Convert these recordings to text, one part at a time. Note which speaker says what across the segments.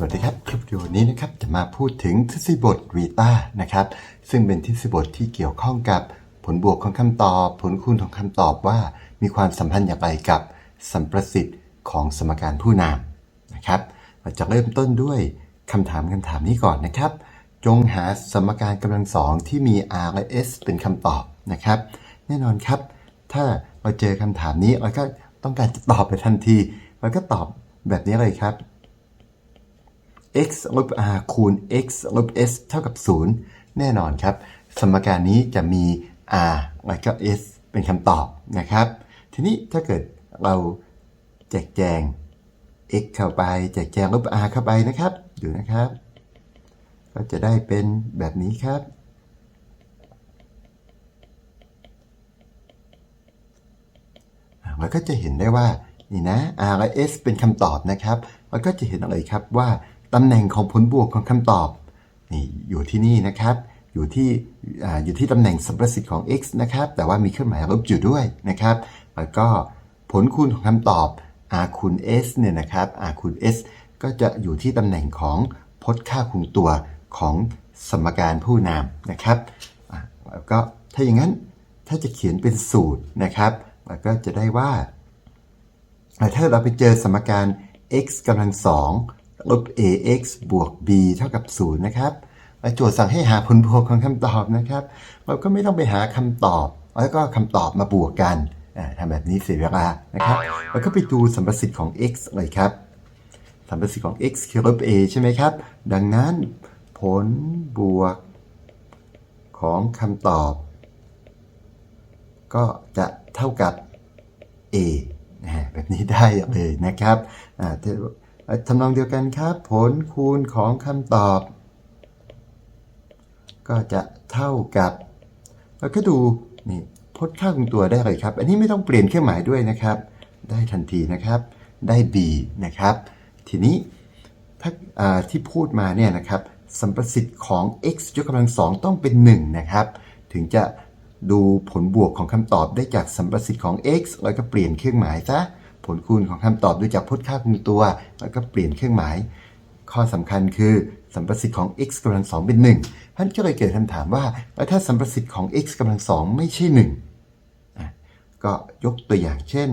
Speaker 1: สวัสดีครับ คลิปวิดีโอนี้นะครับจะมาพูดถึงทฤษฎีบทวีต้านะครับ ซึ่งเป็นทฤษฎีบทที่เกี่ยวข้องกับผลบวกของคำตอบ ผลคูณของคำตอบว่า มีความสัมพันธ์อย่างไรกับสัมประสิทธิ์ของสมการผู้นามนะครับเราจะเริ่มต้นด้วยคำถามคำถามนี้ก่อนนะครับ จงหาสมการกำลังสองที่มี r และ s เป็นคำตอบนะครับ แน่นอนครับ ถ้าเราเจอคำถามนี้เราก็ต้องการจะตอบไปทันทีเราก็ตอบแบบนี้เลยครับ x ลบ r คูณ x ลบ s เท่ากับ 0 แน่นอนครับ สมการนี้จะมี r แล้วก็ s เป็นคำตอบนะครับ ทีนี้ถ้าเกิดเราแจกแจง x เข้าไป แจกแจงลบ r เข้าไปนะครับ ดูนะครับ ก็จะได้เป็นแบบนี้ครับ เราก็จะเห็นได้ว่านี่นะ r และ s เป็นคำตอบนะครับ เราก็จะเห็นอะไรครับว่า ตำแหน่งของผลบวกของคำตอบนี่อยู่ที่นี่นะครับ อยู่ที่ออยู่ที่ตำแหน่งสัมประสิทธิ์ของ x นะครับ แต่ว่ามีเครื่องหมายลบอยู่ด้วยนะครับ แล้วก็ผลคูณของคำตอบ r คูณ s เนี่ยนะครับ r คูณ s ก็จะอยู่ที่ตำแหน่งของพจน์ค่าคงตัวของสมการผู้นามนะครับแล้วก็ถ้าอย่างนั้นถ้าจะเขียนเป็นสูตรนะครับเราก็จะได้ว่า ถ้าเราไปเจอสมการ x กำลังสอง ลบ ax บวก b เท่ากับ 0 นะครับโจทย์สั่งให้หาผลบวกของคำตอบนะครับ เราก็ไม่ต้องไปหาคำตอบ แล้วก็คำตอบมาบวกกันทำแบบนี้เสียเวลานะครับ แล้วก็ไปดูสัมประสิทธิ์ของ x เลยครับ สัมประสิทธิ์ของ x คือลบ a ใช่ไหมครับ ดังนั้นผลบวกของคำตอบ ก็จะเท่ากับ a แบบนี้ได้เลยนะครับอ่า ทำนองเดียวกันครับ ผลคูณของคำตอบ ก็จะเท่ากับแล้วก็ดูนี่พจน์ค่าคงตัวได้เลยครับ อันนี้ไม่ต้องเปลี่ยนเครื่องหมายด้วยนะครับ ได้ทันทีนะครับ ได้ b นะครับ ทีนี้ถ้าาที่พูดมาเนี่ยนะครับสัมประสิทธิ์ของ x ยกกำลังสองต้องเป็น 1 นะครับ ถึงจะดูผลบวกของคำตอบได้จากสัมประสิทธิ์ของ x แล้วก็เปลี่ยนเครื่องหมายซะ ผลคูณของคำตอบดูจากพจน์ค่าคงตัว แล้วก็เปลี่ยนเครื่องหมาย ข้อสำคัญคือสัมประสิทธิ์ของ x กำลังสองเป็น1ท่านก็เลยเกิดคำถามว่าแล้วถ้าสัมประสิทธิ์ของ x กำลังสองไม่ใช่1อะก็ยกตัวอย่างเช่น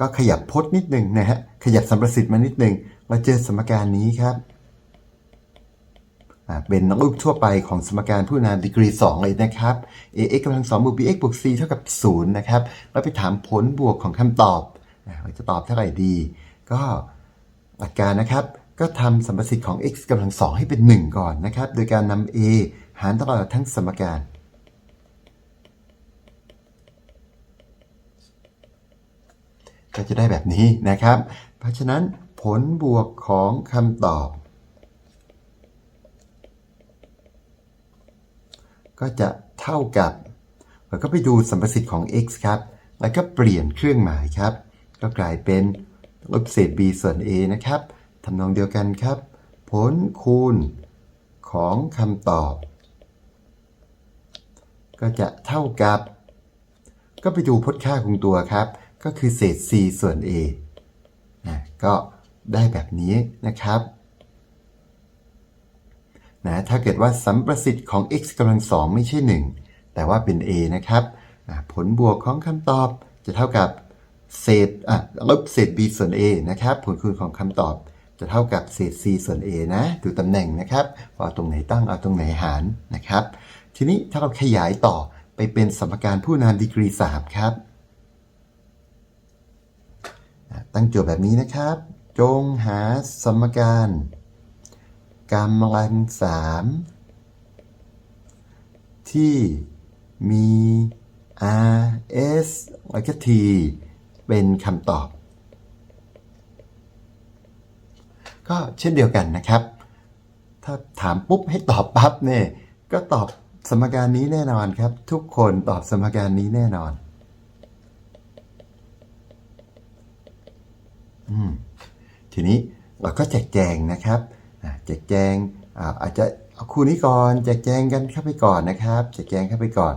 Speaker 1: ก็ขยับพจน์นิดหนึ่งนะฮะขยับสัมประสิทธิ์มานิดหนึ่งเราเจอสมการนี้ครับ เป็นรูปทั่วไปของสมการผู้นามดีกรี 2 เลยนะครับ ax กำลัง2บวก bx บวก c เท่ากับ 0 นะครับแล้วไปถามผลบวกของคำตอบจะตอบเท่าไหร่ดี ก็หลักการนะครับ ก็ทำสัมประสิทธิ์ของ x กำลัง 2 ให้เป็น 1 ก่อนนะครับ โดยการนำ a หารตลอดทั้งสมการก็จะได้แบบนี้นะครับ เพราะฉะนั้นผลบวกของคำตอบ ก็จะเท่ากับเราก็ไปดูสัมประสิทธิ์ของ x ครับ แล้วก็เปลี่ยนเครื่องหมายครับ ก็กลายเป็นลบเศษ b ส่วน a นะครับทำนองเดียวกันครับ ผลคูณของคำตอบ ก็จะเท่ากับ ก็ไปดูพจน์ค่าคงตัวครับ ก็คือเศษ c ส่วน a นะก็ได้แบบนี้นะครับ นะถ้าเกิดว่าสัมประสิทธิ์ของ x กำลังสองไม่ใช่ 1 แต่ว่าเป็น a นะครับผลบวกของคำตอบจะเท่ากับเศษอะลบเศษ b ส่วน a นะครับ ผลคูณของคำตอบจะเท่ากับเศษ c ส่วน a นะดูตำแหน่งนะครับว่าเอาตรงไหนตั้งเอาตรงไหนหารนะครับ ทีนี้ถ้าเราขยายต่อไปเป็นสมการผู้นามดีกรี3ครับ ตั้งโจทย์แบบนี้นะครับ จงหาสมการ กำลังสามที่มี r s แล้วก็ t เป็นคำตอบ ก็เช่นเดียวกันนะครับ ถ้าถามปุ๊บให้ตอบปั๊บเนี่ยก็ตอบสมการนี้แน่นอนครับ ทุกคนตอบสมการนี้แน่นอนอืมทีนี้เราก็แจกแจงนะครับ แจกแจงอาจจะเอาคู่นี้ก่อนแจกแจงกันเข้าไปก่อนนะครับแจกแจงเข้าไปก่อน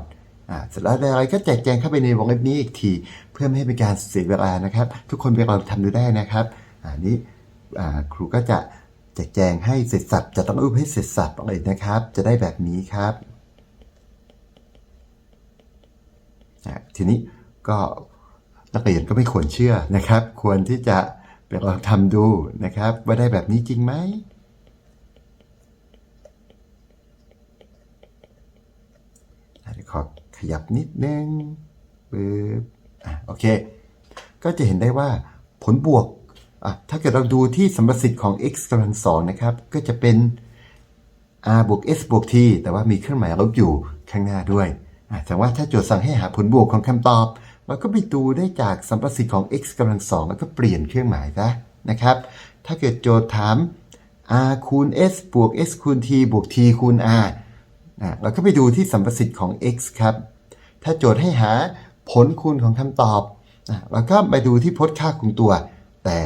Speaker 1: เสร็จแล้วอะไรก็แจกแจงเข้าไปในวงเล็บนี้อีกที เพื่อไม่ให้เป็นการเสียเวลานะครับ ทุกคนไปลองทำดูได้นะครับอ่านี้ครูก็จะแจกแจงให้เสร็จสับจะต้องรูปให้เสร็จสับเลยนะครับ จะได้แบบนี้ครับทีนี้ก็นักเรียนก็ไม่ควรเชื่อนะครับ ควรที่จะไปลองทำดูนะครับ ว่าได้แบบนี้จริงไหม อะเดี๋ยว ขอขยับนิดนึงปึ๊บอะโอเค ก็จะเห็นได้ว่าผลบวกอะถ้าเกิดเราดูที่สัมประสิทธิ์ของ x กำลังสองนะครับ ก็จะเป็น r บวก s บวก t แต่ว่ามีเครื่องหมายลบอยู่ข้างหน้าด้วยอะแต่ว่าถ้าโจทย์สั่งให้หาผลบวกของคำตอบเราก็ไปดูได้จากสัมประสิทธิ์ของ x กำลังสองแล้วก็เปลี่ยนเครื่องหมายซะนะครับ ถ้าเกิดโจทย์ถาม r คูณ s บวก s คูณ t บวก t คูณ r อะเราก็ไปดูที่สัมประสิทธิ์ของ x ครับ ถ้าโจทย์ให้หาผลคูณของคำตอบอะเราก็ไปดูที่พจน์ค่าของตัว แต่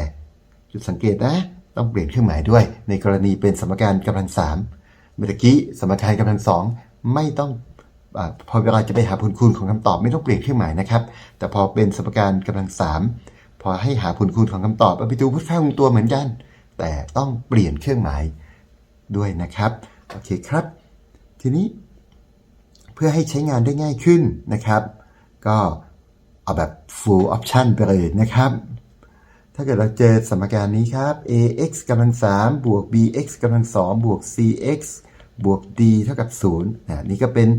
Speaker 1: จุดสังเกตนะ ต้องเปลี่ยนเครื่องหมายด้วย ในกรณีเป็นสมการกำลังสามเมื่อกี้สมการกำลังสองไม่ต้องอพอเวลาจะไปหาผลคูณของคำตอบไม่ต้องเปลี่ยนเครื่องหมายนะครับ แต่พอเป็นสมการกำลังสามพอให้หาผลคูณของคำตอบเราไปดูพจน์ค่าของตัวเหมือนกัน แต่ต้องเปลี่ยนเครื่องหมายด้วยนะครับ โอเคครับ ทีนี้เพื่อให้ใช้งานได้ง่ายขึ้นนะครับ ก็เอาแบบ full option ไปเลยนะครับ ถ้าเกิดเราเจอสมการนี้ครับ ax กำลัง3บวก bx กำลัง2บวก cx บวก d เท่ากับ0นะนี่ก็เป็น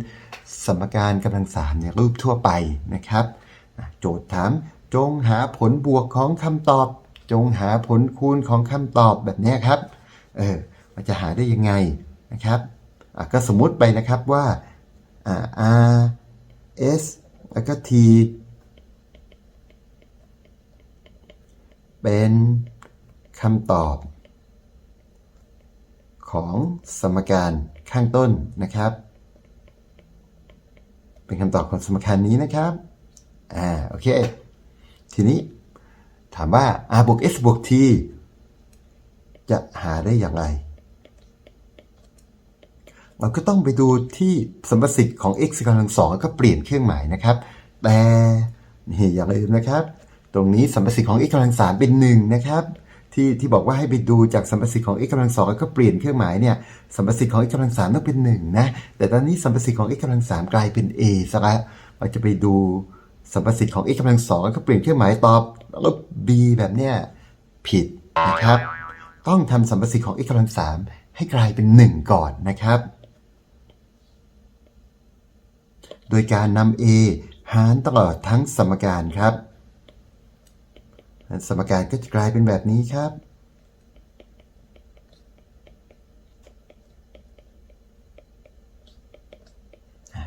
Speaker 1: สมการกำลัง3เนี่ยรูปทั่วไปนะครับ โจทย์ถามจงหาผลบวกของคำตอบ จงหาผลคูณของคำตอบแบบนี้ครับ เออมันจะหาได้ยังไงนะครับ ก็สมมุติไปนะครับว่า R S แล้วก็ T เป็นคำตอบ ของสมการข้างต้นนะครับ เป็นคำตอบของสมการนี้นะครับ อ่า โอเค ทีนี้ถามว่า r บวก s บวก t จะหาได้อย่างไร เราก็ต้องไปดูที่สมประสิทธิ์ของ x กำลังสองแล้วก็เปลี่ยนเครื่องหมายนะครับ แต่นี่อย่าลืมนะครับ ตรงนี้สมประสิทธิ์ของ x กำลังสามเป็นหนึ่งนะครับที่ที่บอกว่าให้ไปดูจากสมประสิทธิ์ของ x กำลังสองแล้วก็เปลี่ยนเครื่องหมายเนี่ยสมประสิทธิ์ของ x กำลังสามต้องเป็นหนึ่งนะแต่ตอนนี้สมประสิทธิ์ของ x กำลังสามกลายเป็น a ซะแล้วเราจะไปดูสมประสิทธิ์ของ x กำลังสองแล้วก็เปลี่ยนเครื่องหมายตอบแล้ว b แบบเนี้ยผิดนะครับ ต้องทำสมประสิทธิ์ของ x กำลังสามให้กลายเป็นหนึ่งก่อนนะครับ โดยการนำ a หารตลอดทั้งสมการครับ สมการก็จะกลายเป็นแบบนี้ครับ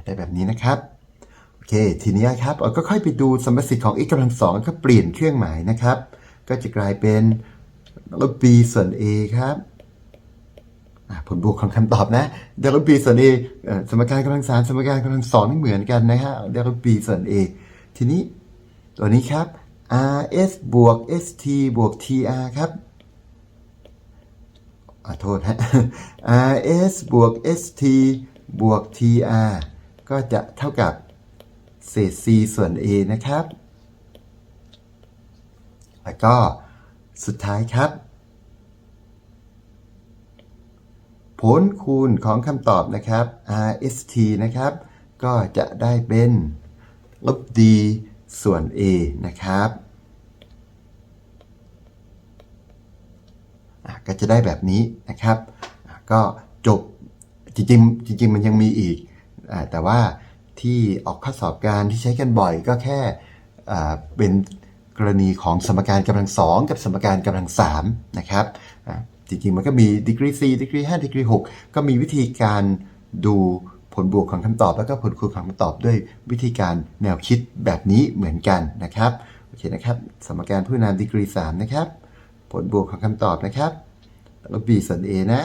Speaker 1: ได้แบบนี้นะครับ โอเค ทีนี้ครับเราก็ค่อยไปดูสมประสิทธิ์ของ x กำลังสองก็เปลี่ยนเครื่องหมายนะครับ ก็จะกลายเป็นลบ b ส่วน a ครับ ลบวกของคำตอบนะเดลบ b ส่วน a เอสมการกำลังสามสมการกำลังสองนี่เหมือนกันนะฮะเดลบ b ส่วน a ทีนี้ตัวนี้ครับ rs บวก st บวก tr ครับอโทษฮะ rs บวก st บวก tr ก็จะเท่ากับเศษ c ส่วน a นะครับ แล้วก็สุดท้ายครับ ผลคูณของคำตอบนะครับ rst นะครับ ก็จะได้เป็นลบ d ส่วน a นะครับก็จะได้แบบนี้นะครับ ก็จบจริงๆจริง ๆ มันยังมีอีกอแต่ว่าที่ออกข้อสอบการที่ใช้กันบ่อยก็แค่เป็นกรณีของสมการกำลังสองกับสมการกำลังสามนะครับ จริงๆ มันก็มีดีกรี4ดีกรี5ดีกรี6ก็มีวิธีการดูผลบวกของคำตอบ แล้วก็ผลคูณของคำตอบด้วยวิธีการแนวคิดแบบนี้เหมือนกันนะครับโอเคนะครับ สมการผู้นามดีกรี3นะครับ ผลบวกของคำตอบนะครับแลบ b ส่วน a นะ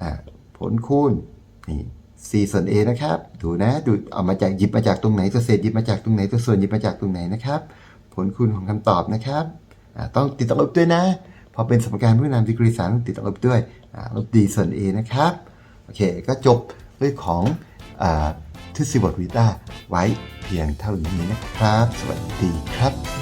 Speaker 1: อ่าผลคูณนี่ c ส่วน a นะครับ ดูนะดูเอามาจากหยิบมาจากตรงไหนตัวเศษหยิบมาจากตรงไหนตัวส่วนหยิบมาจากตรงไหนนะครับ ผลคูณของคำตอบนะครับต้องติดตลบด้วยนะ พอเป็นสมการผู้นานดีกรี3ต้องติดตลบด้วยอ่าลบ d ส่วน a นะครับโอเคก็จบเรื่องของอทฤษฎีบทวิต้าไว้เพียงเท่านี้นะครับ สวัสดีครับ